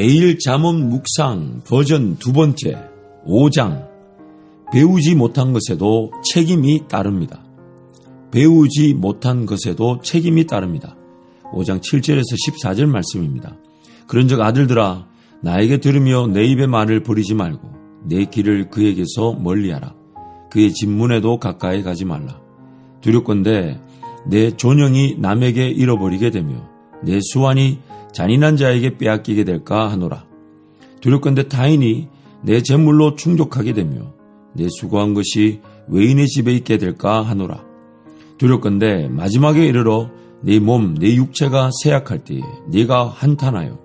매일 잠언 묵상 버전 두 번째 5장 배우지 못한 것에도 책임이 따릅니다. 배우지 못한 것에도 책임이 따릅니다. 5장 7절에서 14절 말씀입니다. 그런즉 아들들아 나에게 들으며 내 입의 말을 버리지 말고 내 길을 그에게서 멀리하라. 그의 집문에도 가까이 가지 말라. 두렵건대 내 존영이 남에게 잃어버리게 되며 내 수완이 잔인한 자에게 빼앗기게 될까 하노라. 두렵건대 타인이 내 재물로 충족하게 되며 내 수고한 것이 외인의 집에 있게 될까 하노라. 두렵건대 마지막에 이르러 네 몸, 네 육체가 쇠약할 때에 네가 한탄하여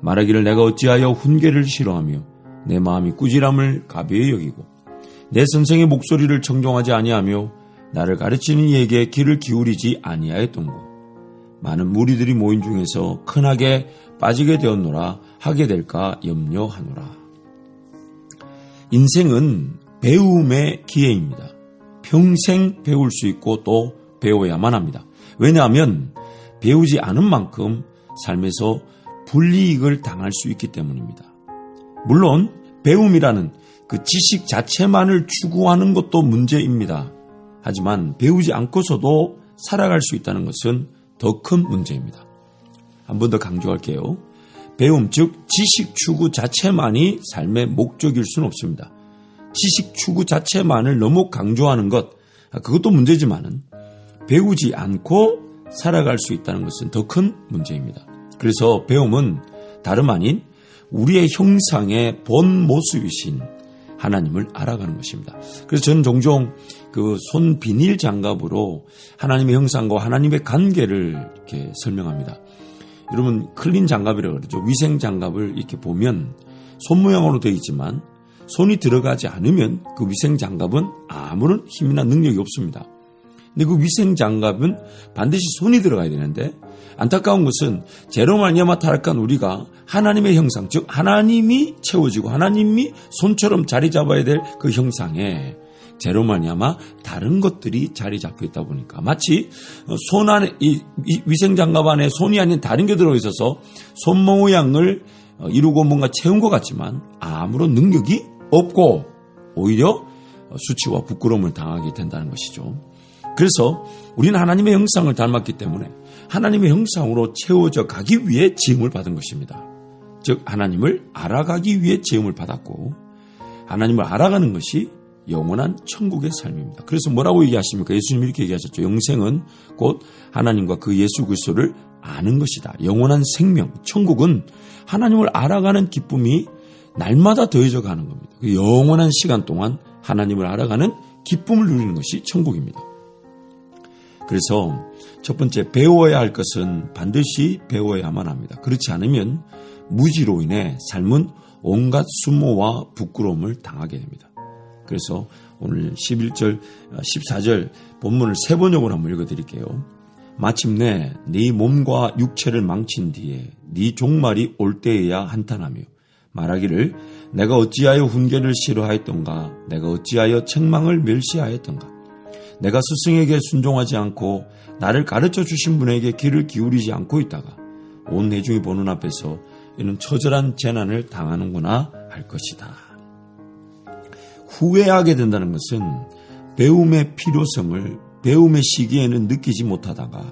말하기를 내가 어찌하여 훈계를 싫어하며 내 마음이 꾸지람을 가벼이 여기고 내 선생의 목소리를 청종하지 아니하며 나를 가르치는 이에게 귀를 기울이지 아니하였던고 많은 무리들이 모인 중에서 큰하게 빠지게 되었노라 하게 될까 염려하노라 인생은 배움의 기회입니다. 평생 배울 수 있고 또 배워야만 합니다. 왜냐하면 배우지 않은 만큼 삶에서 불이익을 당할 수 있기 때문입니다. 물론 배움이라는 그 지식 자체만을 추구하는 것도 문제입니다. 하지만 배우지 않고서도 살아갈 수 있다는 것은 더 큰 문제입니다. 한 번 더 강조할게요. 배움, 즉 지식 추구 자체만이 삶의 목적일 수는 없습니다. 지식 추구 자체만을 너무 강조하는 것, 그것도 문제지만은 배우지 않고 살아갈 수 있다는 것은 더 큰 문제입니다. 그래서 배움은 다름 아닌 우리의 형상의 본 모습이신 하나님을 알아가는 것입니다. 그래서 저는 종종 그 손 비닐 장갑으로 하나님의 형상과 하나님의 관계를 이렇게 설명합니다. 여러분 클린 장갑이라고 그러죠. 위생 장갑을 이렇게 보면 손 모양으로 되어 있지만 손이 들어가지 않으면 그 위생 장갑은 아무런 힘이나 능력이 없습니다. 근데 그 위생 장갑은 반드시 손이 들어가야 되는데 안타까운 것은 제로마니아마 타락한 우리가 하나님의 형상, 즉 하나님이 채워지고 하나님이 손처럼 자리 잡아야 될 그 형상에 제로마니아마 다른 것들이 자리 잡혀 있다 보니까 마치 손 안에 이, 이 위생 장갑 안에 손이 아닌 다른 게 들어 있어서 손 모양을 이루고 뭔가 채운 것 같지만 아무런 능력이 없고 오히려 수치와 부끄러움을 당하게 된다는 것이죠. 그래서 우리는 하나님의 형상을 닮았기 때문에 하나님의 형상으로 채워져 가기 위해 지음을 받은 것입니다. 즉 하나님을 알아가기 위해 지음을 받았고 하나님을 알아가는 것이 영원한 천국의 삶입니다. 그래서 뭐라고 얘기하십니까? 예수님이 이렇게 얘기하셨죠. 영생은 곧 하나님과 그 예수 그리스도를 아는 것이다. 영원한 생명, 천국은 하나님을 알아가는 기쁨이 날마다 더해져 가는 겁니다. 그 영원한 시간 동안 하나님을 알아가는 기쁨을 누리는 것이 천국입니다. 그래서 첫 번째 배워야 할 것은 반드시 배워야만 합니다. 그렇지 않으면 무지로 인해 삶은 온갖 수모와 부끄러움을 당하게 됩니다. 그래서 오늘 11절, 14절 본문을 세 번역으로 한번 읽어드릴게요. 마침내 네 몸과 육체를 망친 뒤에 네 종말이 올 때에야 한탄하며 말하기를 내가 어찌하여 훈계를 싫어하였던가 내가 어찌하여 책망을 멸시하였던가 내가 스승에게 순종하지 않고 나를 가르쳐 주신 분에게 귀를 기울이지 않고 있다가 온 내중이 보는 앞에서 이는 처절한 재난을 당하는구나 할 것이다. 후회하게 된다는 것은 배움의 필요성을 배움의 시기에는 느끼지 못하다가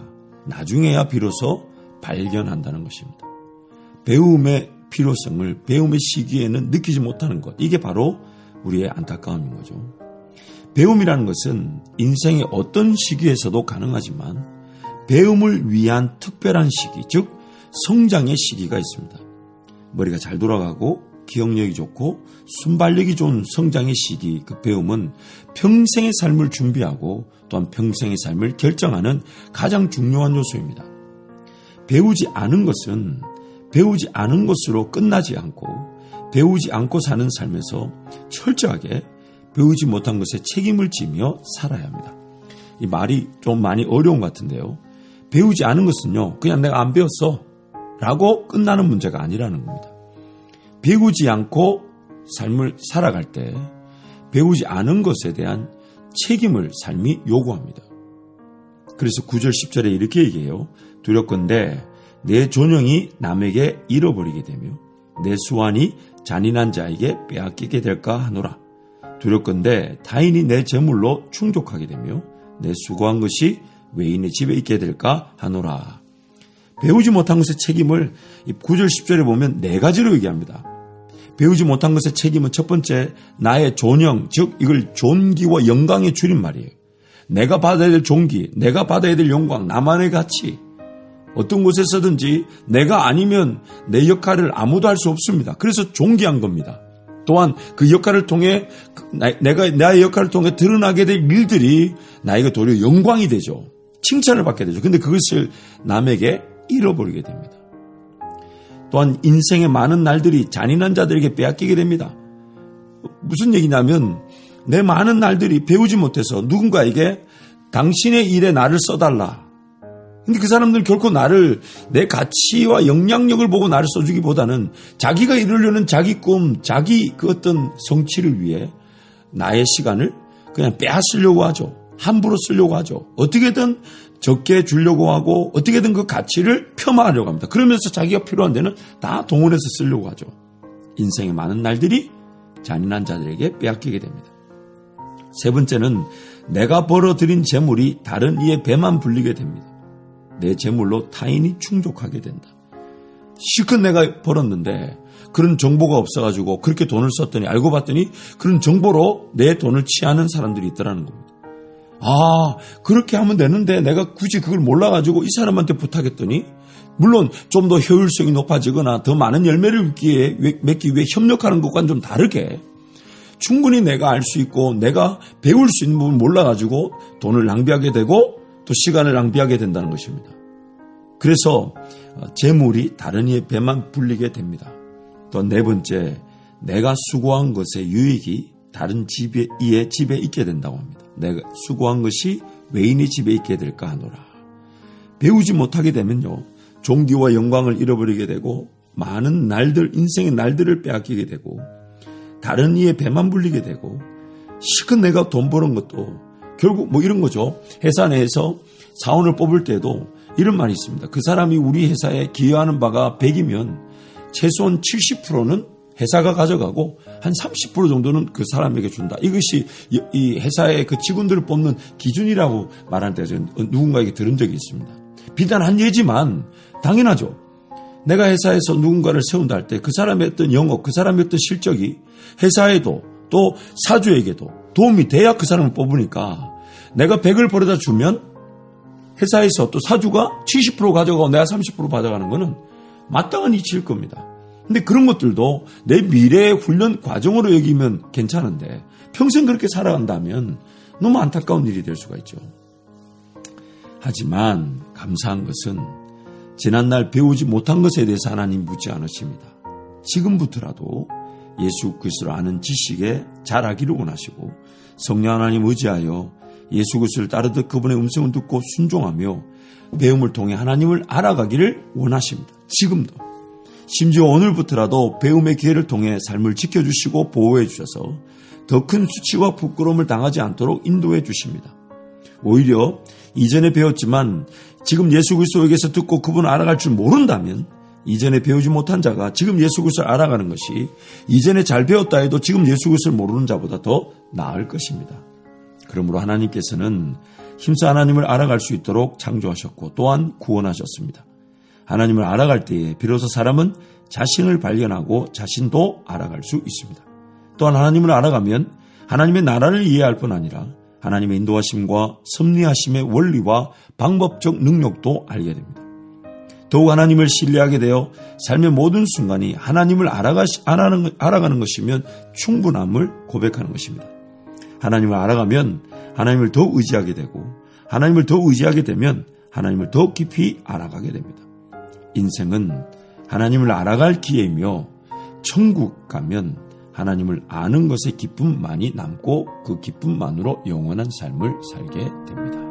나중에야 비로소 발견한다는 것입니다. 배움의 필요성을 배움의 시기에는 느끼지 못하는 것. 이게 바로 우리의 안타까움인 거죠. 배움이라는 것은 인생의 어떤 시기에서도 가능하지만 배움을 위한 특별한 시기, 즉 성장의 시기가 있습니다. 머리가 잘 돌아가고 기억력이 좋고 순발력이 좋은 성장의 시기, 그 배움은 평생의 삶을 준비하고 또한 평생의 삶을 결정하는 가장 중요한 요소입니다. 배우지 않은 것은 배우지 않은 것으로 끝나지 않고 배우지 않고 사는 삶에서 철저하게 배우지 못한 것에 책임을 지며 살아야 합니다. 이 말이 좀 많이 어려운 것 같은데요. 배우지 않은 것은요, 그냥 내가 안 배웠어. 라고 끝나는 문제가 아니라는 겁니다. 배우지 않고 삶을 살아갈 때 배우지 않은 것에 대한 책임을 삶이 요구합니다. 그래서 9절 10절에 이렇게 얘기해요. 두렵건대 내 존영이 남에게 잃어버리게 되며 내 수완이 잔인한 자에게 빼앗기게 될까 하노라. 두렵건대 타인이 내 재물로 충족하게 되며 내 수고한 것이 외인의 집에 있게 될까 하노라. 배우지 못한 것의 책임을 9절 10절에 보면 네 가지로 얘기합니다. 배우지 못한 것의 책임은 첫 번째 나의 존영 즉 이걸 존귀와 영광의 줄임말이에요. 내가 받아야 될 존귀, 내가 받아야 될 영광, 나만의 가치. 어떤 곳에서든지 내가 아니면 내 역할을 아무도 할 수 없습니다. 그래서 존귀한 겁니다. 또한 그 역할을 통해 내가 나의 역할을 통해 드러나게 될 일들이 나에게 도리어 영광이 되죠. 칭찬을 받게 되죠. 근데 그것을 남에게 잃어버리게 됩니다. 또한 인생의 많은 날들이 잔인한 자들에게 빼앗기게 됩니다. 무슨 얘기냐면 내 많은 날들이 배우지 못해서 누군가에게 당신의 일에 나를 써달라. 근데 그 사람들은 결코 나를 내 가치와 영향력을 보고 나를 써주기보다는 자기가 이루려는 자기 꿈, 자기 그 어떤 성취를 위해 나의 시간을 그냥 빼앗으려고 하죠. 함부로 쓰려고 하죠. 어떻게든 적게 주려고 하고 어떻게든 그 가치를 폄하하려고 합니다. 그러면서 자기가 필요한 데는 다 동원해서 쓰려고 하죠. 인생의 많은 날들이 잔인한 자들에게 빼앗기게 됩니다. 세 번째는 내가 벌어들인 재물이 다른 이의 배만 불리게 됩니다. 내 재물로 타인이 충족하게 된다. 실컷 내가 벌었는데 그런 정보가 없어가지고 그렇게 돈을 썼더니 알고 봤더니 그런 정보로 내 돈을 취하는 사람들이 있더라는 겁니다. 아, 그렇게 하면 되는데 내가 굳이 그걸 몰라가지고 이 사람한테 부탁했더니 물론 좀 더 효율성이 높아지거나 더 많은 열매를 맺기 위해 협력하는 것과는 좀 다르게 충분히 내가 알 수 있고 내가 배울 수 있는 부분 몰라가지고 돈을 낭비하게 되고 또 시간을 낭비하게 된다는 것입니다. 그래서 재물이 다른 이의 배만 불리게 됩니다. 또 네 번째, 내가 수고한 것의 유익이 다른 집에, 이의 집에 있게 된다고 합니다. 내가 수고한 것이 외인의 집에 있게 될까 하노라. 배우지 못하게 되면요. 종기와 영광을 잃어버리게 되고 많은 날들, 인생의 날들을 빼앗기게 되고 다른 이의 배만 불리게 되고 실컷 내가 돈 버는 것도 결국 뭐 이런 거죠. 회사 내에서 사원을 뽑을 때도 이런 말이 있습니다. 그 사람이 우리 회사에 기여하는 바가 100이면 최소한 70%는 회사가 가져가고 한 30% 정도는 그 사람에게 준다. 이것이 이 회사의 그 직원들을 뽑는 기준이라고 말할 때 제가 누군가에게 들은 적이 있습니다. 비단 한 예지만 당연하죠. 내가 회사에서 누군가를 세운다 할 때 그 사람의 어떤 영업, 그 사람의 어떤 실적이 회사에도 또 사주에게도 도움이 돼야 그 사람을 뽑으니까 내가 100을 벌어다 주면 회사에서 또 사주가 70% 가져가고 내가 30% 받아가는 거는 마땅한 이치일 겁니다. 근데 그런 것들도 내 미래의 훈련 과정으로 여기면 괜찮은데 평생 그렇게 살아간다면 너무 안타까운 일이 될 수가 있죠. 하지만 감사한 것은 지난날 배우지 못한 것에 대해서 하나님 묻지 않으십니다. 지금부터라도 예수 그리스도를 아는 지식에 잘하기를 원하시고 성령 하나님 의지하여 예수 그리스도를 따르듯 그분의 음성을 듣고 순종하며 배움을 통해 하나님을 알아가기를 원하십니다. 지금도. 심지어 오늘부터라도 배움의 기회를 통해 삶을 지켜주시고 보호해 주셔서 더 큰 수치와 부끄러움을 당하지 않도록 인도해 주십니다. 오히려 이전에 배웠지만 지금 예수 그리스도에게서 듣고 그분을 알아갈 줄 모른다면 이전에 배우지 못한 자가 지금 예수 그리스도를 알아가는 것이 이전에 잘 배웠다 해도 지금 예수 그리스도를 모르는 자보다 더 나을 것입니다. 그러므로 하나님께서는 힘써 하나님을 알아갈 수 있도록 창조하셨고 또한 구원하셨습니다. 하나님을 알아갈 때에 비로소 사람은 자신을 발견하고 자신도 알아갈 수 있습니다. 또한 하나님을 알아가면 하나님의 나라를 이해할 뿐 아니라 하나님의 인도하심과 섭리하심의 원리와 방법적 능력도 알게 됩니다. 더욱 하나님을 신뢰하게 되어 삶의 모든 순간이 하나님을 알아가는 것이면 충분함을 고백하는 것입니다. 하나님을 알아가면 하나님을 더 의지하게 되고 하나님을 더 의지하게 되면 하나님을 더 깊이 알아가게 됩니다. 인생은 하나님을 알아갈 기회이며 천국 가면 하나님을 아는 것의 기쁨만이 남고 그 기쁨만으로 영원한 삶을 살게 됩니다.